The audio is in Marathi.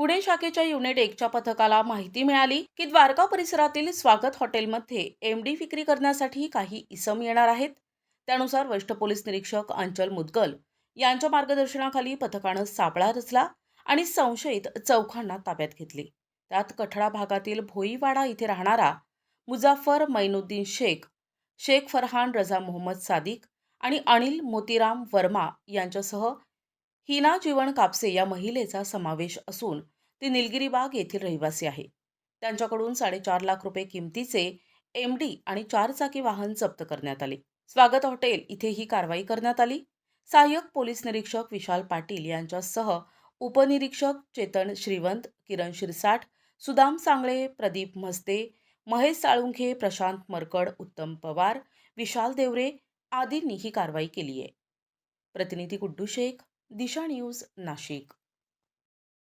पुणे शाखेच्या युनिट एकच्या पथकाला माहिती मिळाली की द्वारका परिसरातील स्वागत हॉटेलमध्ये एम डी विक्री करण्यासाठी काही इसम येणार आहेत. त्यानुसार वरिष्ठ पोलीस निरीक्षक अंचल मुदगल यांच्या मार्गदर्शनाखाली पथकानं सापळा रचला आणि संशयित चौघांना ताब्यात घेतले. त्यात कठडा भागातील भोईवाडा इथे राहणारा मुजाफर मैनुद्दीन शेख शेख फरहान रझा मोहम्मद सादिक आणि अनिल मोतीराम वर्मा यांच्यासह हिना जीवन कापसे या महिलेचा समावेश असून ती निलगिरी बाग येथील रहिवासी आहे. त्यांच्याकडून साडेचार लाख रुपये किमतीचे एम डी आणि चारचाकी वाहन जप्त करण्यात आले. स्वागत हॉटेल इथे ही कारवाई करण्यात आली. सहाय्यक पोलीस निरीक्षक विशाल पाटील यांच्यासह उपनिरीक्षक चेतन श्रीवंत किरण शिरसाठ सुदाम सांगळे प्रदीप म्हस्ते महेश साळुंखे प्रशांत मरकड उत्तम पवार विशाल देवरे आदींनी ही कारवाई केली आहे. प्रतिनिधी गुड्डू शेख दिशा न्यूज नाशिक.